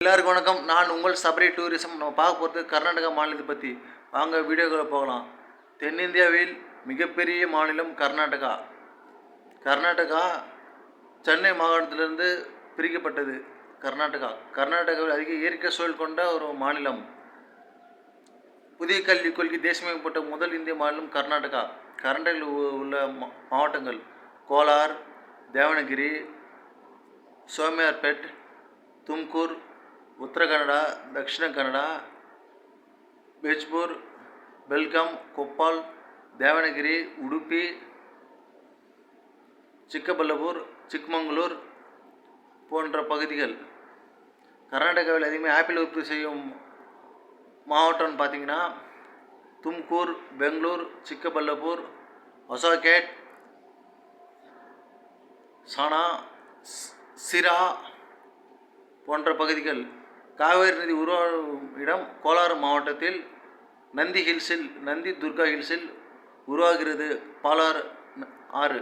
எல்லாருக்கும் வணக்கம். நான் உங்கள் சபரி டூரிசம். நம்ம பார்க்க போகிறது கர்நாடக மாநிலத்தை பற்றி வாங்க வீடியோக்களை போகலாம். தென்னிந்தியாவில் மிகப்பெரிய மாநிலம் கர்நாடகா. கர்நாடகா சென்னை மாகாணத்திலிருந்து பிரிக்கப்பட்டது கர்நாடகா. கர்நாடகாவில் அதிக இயற்கை சூழல் கொண்ட ஒரு மாநிலம். புதிய கல்விக் கொள்கை தேசமயப்பட்ட முதல் இந்திய மாநிலம் கர்நாடகா. கர்நாடகில் உள்ள மாவட்டங்கள் கோலார் தேவனகிரி சோமியார்பேட் தும்கூர் ಉತ್ತರ ಕನ್ನಡ ದಕ್ಷಿಣ ಕನ್ನಡ ಬೇಜ್ಪುರ್ ಬೆಲ್ಗಾಂ ಕೊಪ್ಪಲ್ தேவனகிரி உடுப்பி சிக்கபல்லபூர் சிக்மங்களூர் போன்ற பகுதிகள் கர்நாடகாவில் அதிகமாக ஆப்பிள் உற்பத்தி செய்யும் மாவட்டம்னு பார்த்தீங்கன்னா தும்கூர் பெங்களூர் சிக்கபல்லபூர் ஒசாகேட் சானா ஸ்- சிரா போன்ற பகுதிகள் காவேரி நதி உருவாகும் இடம் கோலாறு மாவட்டத்தில் நந்தி ஹில்ஸில் நந்தி துர்கா ஹில்ஸில் உருவாகிறது பாலாறு ஆறு.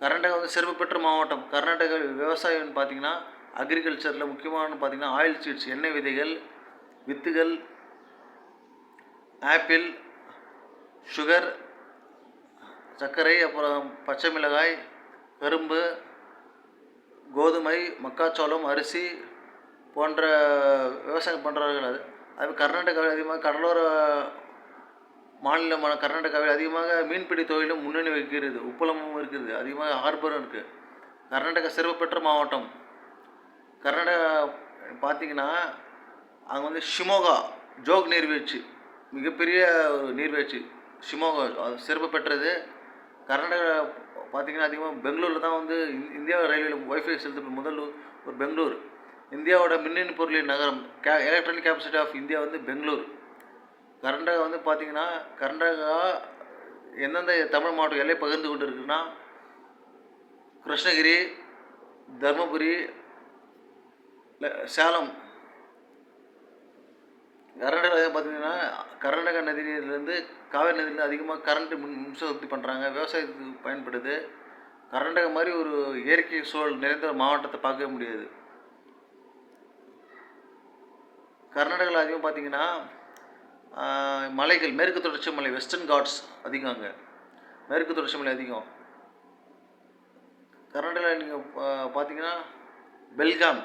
கர்நாடகா வந்து சிறப்பு பெற்ற மாவட்டம். கர்நாடகா விவசாயம்னு பார்த்திங்கன்னா அக்ரிகல்ச்சரில் முக்கியமான பார்த்தீங்கன்னா ஆயில் சீட்ஸ் எண்ணெய் விதைகள் வித்துகள் ஆப்பிள் சுகர் சர்க்கரை அப்புறம் பச்சை மிளகாய் கரும்பு கோதுமை மக்காச்சோளம் அரிசி போன்ற விவசாயம் பண்ணுறவர்கள் அது. அது கர்நாடகாவில் அதிகமாக கடலோர மாநிலமான கர்நாடகாவில் அதிகமாக மீன்பிடி தொழிலும் முன்னணி வைக்கிறது உப்பளமும் இருக்குது. அதிகமாக ஹார்பரும் இருக்குது கர்நாடகா சிறப்பு பெற்ற மாவட்டம். கர்நாடகா பார்த்தீங்கன்னா அங்கே வந்து ஷிமோகா ஜோக் நீர்வீழ்ச்சி. மிகப்பெரிய ஒரு நீர்வீழ்ச்சி. ஷிமோகா அது சிறப்பு பெற்றது கர்நாடகா பார்த்தீங்கன்னா அதிகமாக பெங்களூரில் தான் வந்து இந்தியா ரயில்வேல ஒய்ஃபை செலுத்த முதல் ஒரு பெங்களூர். இந்தியாவோட மின்னணு பொருளின் நகரம் கே எலக்ட்ரானிக் கேபிசிட்டி ஆஃப் இந்தியா வந்து பெங்களூர். கர்நாடகா வந்து பார்த்திங்கன்னா கர்நாடகா எந்தெந்த தமிழ் மாவட்டம் எல்லை பகிர்ந்து கொண்டு இருக்குன்னா கிருஷ்ணகிரி தர்மபுரி சேலம். கர்நாடகா பார்த்தீங்கன்னா கர்நாடகா நதியிலேருந்து காவேரி நதியிலேருந்து அதிகமாக கரண்ட் மின் மின்சார உற்பத்தி பண்ணுறாங்க விவசாயத்துக்கு பயன்படுது. கர்நாடகா மாதிரி ஒரு இயற்கை சூழல் நிறைந்த மாவட்டத்தை பார்க்கவே முடியாது. கர்நாடகாவில் அதிகம் பார்த்தீங்கன்னா மலைகள் மேற்கு தொடர்ச்சி மலை வெஸ்டர்ன் காட்ஸ் அதிகம் அங்கே மேற்கு தொடர்ச்சி மலை அதிகம். கர்நாடகாவில் நீங்கள் பார்த்தீங்கன்னா பெல்காம்.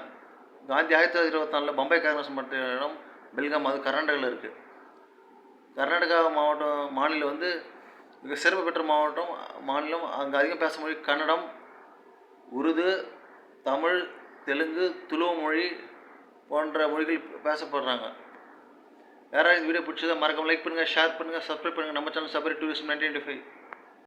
காந்தி ஆயிரத்தி தொள்ளாயிரத்தி இருபத்தி நாலில் பம்பை காங்கிரஸ் மற்ற இடம் பெல்காம் அது கர்நாடகாவில் இருக்குது கர்நாடகா மாவட்டம் மாநிலம் வந்து மிக சிறப்பு பெற்ற மாவட்டம் மாநிலம். அங்கே அதிகம் பேச மொழி கன்னடம் உருது தமிழ் தெலுங்கு துளுவ மொழி போன்ற மொழிகள் பேசப்படுறாங்க. யாராவது இந்த வீடியோ பிடிச்சதா மறக்காமல் லைக் பண்ணுங்கள் ஷேர் பண்ணுங்கள் சப்ஸ்கிரைப் பண்ணுங்கள் நம்ம channel Sabari tourist ninety five